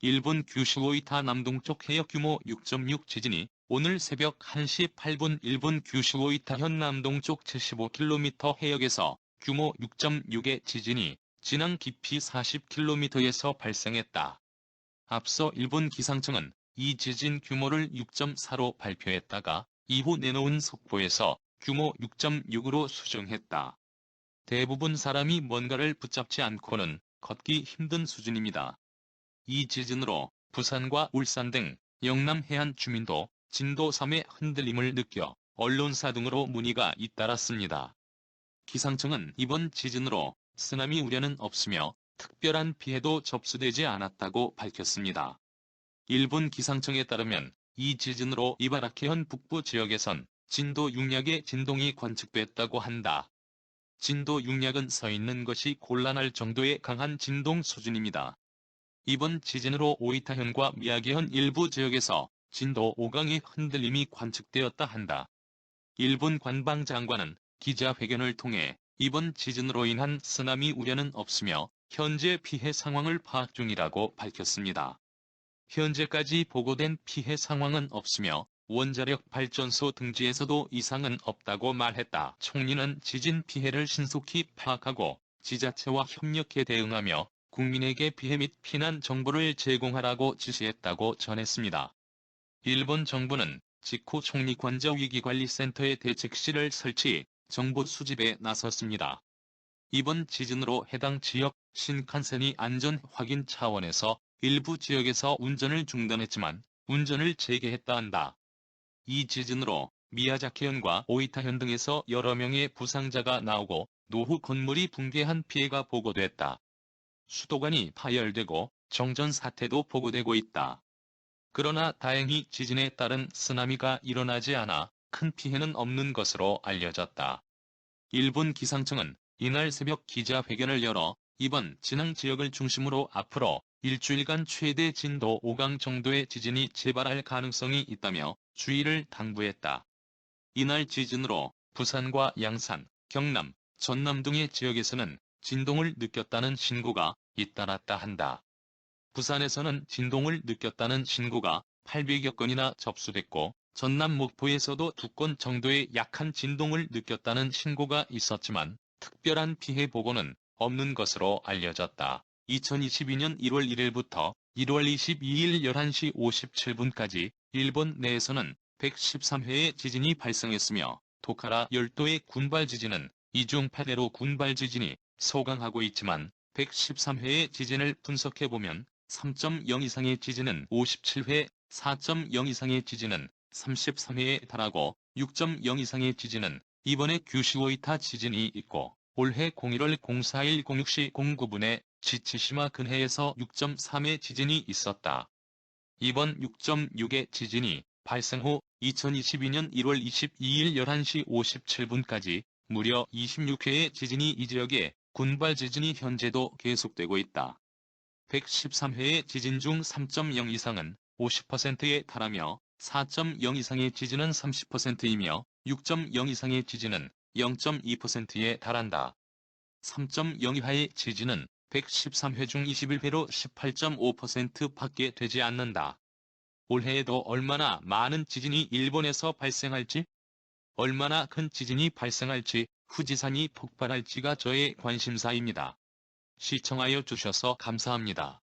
일본 규슈 오이타 남동쪽 해역 규모 6.6 지진이 오늘 새벽 1시 8분 일본 규슈 오이타 현 남동쪽 75km 해역에서 규모 6.6의 지진이 진앙 깊이 40km에서 발생했다. 앞서 일본 기상청은 이 지진 규모를 6.4로 발표했다가 이후 내놓은 속보에서 규모 6.6으로 수정했다. 대부분 사람이 뭔가를 붙잡지 않고는 걷기 힘든 수준입니다. 이 지진으로 부산과 울산 등 영남 해안 주민도 진도 3의 흔들림을 느껴 언론사 등으로 문의가 잇따랐습니다. 기상청은 이번 지진으로 쓰나미 우려는 없으며 특별한 피해도 접수되지 않았다고 밝혔습니다. 일본 기상청에 따르면 이 지진으로 이바라키현 북부 지역에선 진도 6약의 진동이 관측됐다고 한다. 진도 6약은 서 있는 것이 곤란할 정도의 강한 진동 수준입니다. 이번 지진으로 오이타현과 미야기현 일부 지역에서 진도 5강의 흔들림이 관측되었다 한다. 일본 관방장관은 기자회견을 통해 이번 지진으로 인한 쓰나미 우려는 없으며 현재 피해 상황을 파악 중이라고 밝혔습니다. 현재까지 보고된 피해 상황은 없으며 원자력 발전소 등지에서도 이상은 없다고 말했다. 총리는 지진 피해를 신속히 파악하고 지자체와 협력해 대응하며 국민에게 피해 및 피난 정보를 제공하라고 지시했다고 전했습니다. 일본 정부는 직후 총리 관저 위기관리센터의 대책실을 설치, 정보 수집에 나섰습니다. 이번 지진으로 해당 지역 신칸센이 안전 확인 차원에서 일부 지역에서 운전을 중단했지만 운전을 재개했다 한다. 이 지진으로 미야자키현과 오이타현 등에서 여러 명의 부상자가 나오고 노후 건물이 붕괴한 피해가 보고됐다. 수도관이 파열되고 정전 사태도 보고되고 있다. 그러나 다행히 지진에 따른 쓰나미가 일어나지 않아 큰 피해는 없는 것으로 알려졌다. 일본 기상청은 이날 새벽 기자회견을 열어 이번 진앙 지역을 중심으로 앞으로 일주일간 최대 진도 5강 정도의 지진이 재발할 가능성이 있다며 주의를 당부했다. 이날 지진으로 부산과 양산, 경남, 전남 등의 지역에서는 진동을 느꼈다는 신고가 잇따랐다 한다. 부산에서는 진동을 느꼈다는 신고가 800여 건이나 접수됐고 전남 목포에서도 두 건 정도의 약한 진동을 느꼈다는 신고가 있었지만 특별한 피해 보고는 없는 것으로 알려졌다. 2022년 1월 1일부터 1월 22일 11시 57분까지 일본 내에서는 113회의 지진이 발생했으며 도카라 열도의 군발 지진은 이중 8회로 군발 지진이 소강하고 있지만 113회의 지진을 분석해보면 3.0 이상의 지진은 57회, 4.0 이상의 지진은 33회에 달하고 6.0 이상의 지진은 이번에 규슈오이타 지진이 있고 올해 01월 04일 06시 09분에 지치시마 근해에서 6.3의 지진이 있었다. 이번 6.6의 지진이 발생 후 2022년 1월 22일 11시 57분까지 무려 26회의 지진이 이 지역에 군발 지진이 현재도 계속되고 있다. 113회의 지진 중 3.0 이상은 50%에 달하며 4.0 이상의 지진은 30%이며 6.0 이상의 지진은 0.2%에 달한다. 3.0 이하의 지진은 113회 중 21회로 18.5%밖에 되지 않는다. 올해에도 얼마나 많은 지진이 일본에서 발생할지, 얼마나 큰 지진이 발생할지, 후지산이 폭발할지가 저의 관심사입니다. 시청하여 주셔서 감사합니다.